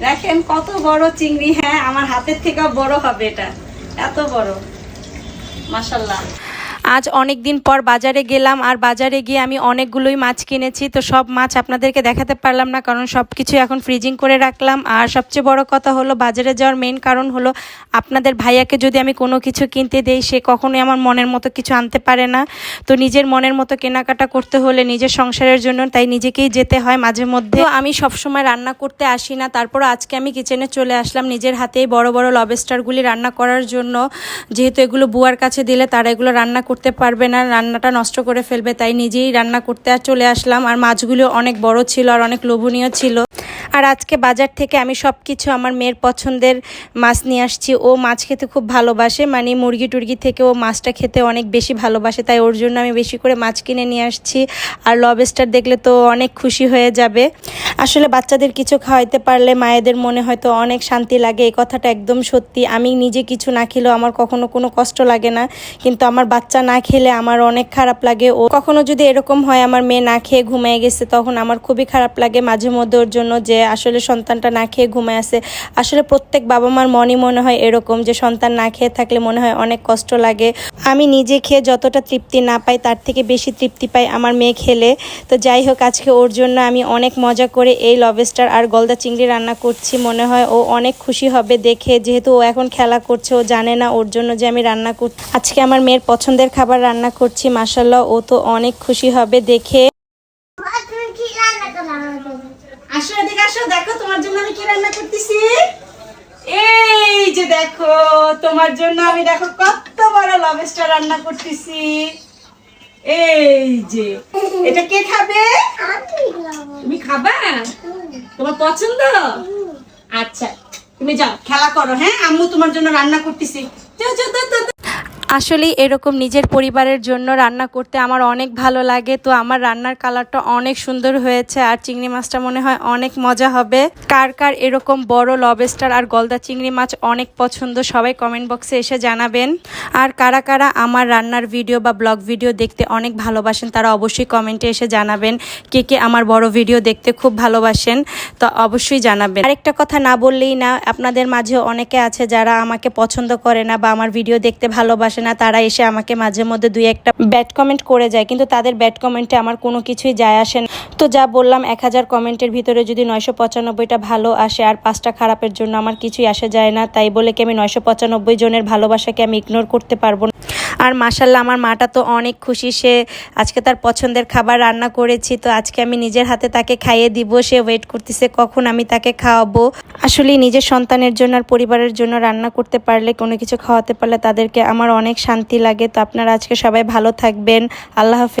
দেখেন কত বড় চিংড়ি হ্যাঁ আমার হাতের থেকে বড় হবে এটা এত বড়। মাশাল্লাহ। আজ অনেক দিন পর বাজারে গেলাম আর বাজারে গিয়ে আমি অনেকগুলোই মাছ কিনেছি। তো সব মাছ আপনাদেরকে দেখাতে পারলাম না, কারণ সব কিছু এখন ফ্রিজিং করে রাখলাম। আর সবচেয়ে বড় কথা হলো, বাজারে যাওয়ার মেন কারণ হলো, আপনাদের ভাইয়াকে যদি আমি কোনো কিছু কিনতে দেই, সে কখনোই আমার মনের মতো কিছু আনতে পারে না। তো নিজের মনের মতো কেনাকাটা করতে হলে নিজের সংসারের জন্য, তাই নিজেকেই যেতে হয় মাঝে মধ্যে। আমি সবসময় রান্না করতে আসি না তারপর আজকে আমি কিচেনে চলে আসলাম নিজের হাতেই বড় বড় লবেস্টারগুলি রান্না করার জন্য। যেহেতু এগুলো বুয়ার কাছে দিলে তারা এগুলো রান্না করতে পারবে না, রান্নাটা নষ্ট করে ফেলবে, তাই নিজেই রান্না করতে আর চলে আসলাম। আর মাছগুলো অনেক বড় ছিল আর অনেক লোভনীয় ছিল। আর আজকে বাজার থেকে আমি সব কিছু আমার মেয়ের পছন্দের মাছ নিয়ে আসছি। ও মাছ খেতে খুব ভালোবাসে মানে মুরগি টুরগি থেকে ও মাছটা খেতে অনেক বেশি ভালোবাসে, তাই ওর জন্য আমি বেশি করে মাছ কিনে নিয়ে আসছি। আর লবেস্টার দেখলে তো অনেক খুশি হয়ে যাবে। আসলে বাচ্চাদের কিছু খাওয়াইতে পারলে মায়েদের মনে হয়তো অনেক শান্তি লাগে। এই কথাটা একদম সত্যি। আমি নিজে কিছু না খেলেও আমার কখনো কোনো কষ্ট লাগে না। কিন্তু আমার বাচ্চা না খেলে আমার অনেক খারাপ লাগে। ও কখনো যদি এরকম হয় আমার মেয়ে না খেয়ে ঘুমিয়ে গেছে, তখন আমার খুবই খারাপ লাগে মাঝে মধ্যে ওর জন্য যে আসলে সন্তানটা না খেয়ে ঘুমায় আছে। আসলে প্রত্যেক বাবা মার মনই মনে হয় এরকম যে সন্তান না খেয়ে থাকলে মনে হয় অনেক কষ্ট লাগে। আমি নিজে খেয়ে যতটা তৃপ্তি না পাই তার থেকে বেশি তৃপ্তি পাই আমার মেয়ে খেলে। তো যাই হোক, আজকে ওর জন্য আমি অনেক মজা করে এই লবেস্টার আর গলদা চিংড়ি রান্না করছি, মনে হয় ও অনেক খুশি হবে দেখে, যেহেতু ও এখন খেলা করছে, ও জানে না ওর জন্য যে আমি রান্না করছি আজকে আমার মেয়ের পছন্দের খাবার রান্না করছি মাসাল্লাহ ও তো অনেক খুশি হবে দেখে। করো তোমার জন্য দেখো, তোমার জন্য আমি দেখো কত বড় লবস্টার রান্না করতেছি। এই যে এটা কে খাবে? তুমি খাবা? তোমার পছন্দ? আচ্ছা তুমি যাও খেলা করো হ্যাঁ? আম্মু তোমার জন্য রান্না করতেছি। আসলে এরকম নিজের পরিবারের জন্য রান্না করতে আমার অনেক ভালো লাগে। তো আমার রান্নার কালারটা অনেক সুন্দর হয়েছে আর চিংড়ি মাছটা মনে হয় অনেক মজা হবে। কার কার এরকম বড় লবেস্টার আর গলদা চিংড়ি মাছ অনেক পছন্দ সবাই কমেন্ট বক্সে এসে জানাবেন। আর কারা কারা আমার রান্নার ভিডিও বা ব্লগ ভিডিও দেখতে অনেক ভালোবাসেন তারা অবশ্যই কমেন্টে এসে জানাবেন কে কে আমার বড় ভিডিও দেখতে খুব ভালোবাসেন। তো অবশ্যই জানাবেন। আরেকটা কথা না বললেই না, আপনাদের মাঝে অনেকে আছে যারা আমাকে পছন্দ করে না বা আমার ভিডিও দেখতে ভালোবাসে না, তারা এসে আমাকে মাঝে মধ্যে দুই একটা ব্যাড কমেন্ট করে যায়, কিন্তু তাদের ব্যাড কমেন্টে আমার কোনো কিছুই যায় আসে না। তো যা বললাম, এক হাজার কমেন্টের ভিতরে যদি নয়শো পঁচানব্বইটা ভালো আসে আর পাঁচটা খারাপের জন্য আমার কিছুই আসে যায় না, তাই বলে কি আমি নয়শো পঁচানব্বই জনের ভালোবাসাকে আমি ইগনোর করতে পারব না? আর মাসাল্লাহ আমার মাটা তো অনেক খুশি। সে আজকে তার পছন্দের খাবার রান্না করেছি, তো আজকে আমি নিজের হাতে তাকে খাইয়ে দিব। সে ওয়েট করতেছে কখন আমি তাকে খাওয়াবো। আসলে নিজের সন্তানের জন্য আর পরিবারের জন্য রান্না করতে পারলে, কোনো কিছু খাওয়াতে পারলে তাদেরকে আমার অনেক শান্তি লাগে। তো আপনারা আজকে সবাই ভালো থাকবেন। আল্লাহ হাফেজ।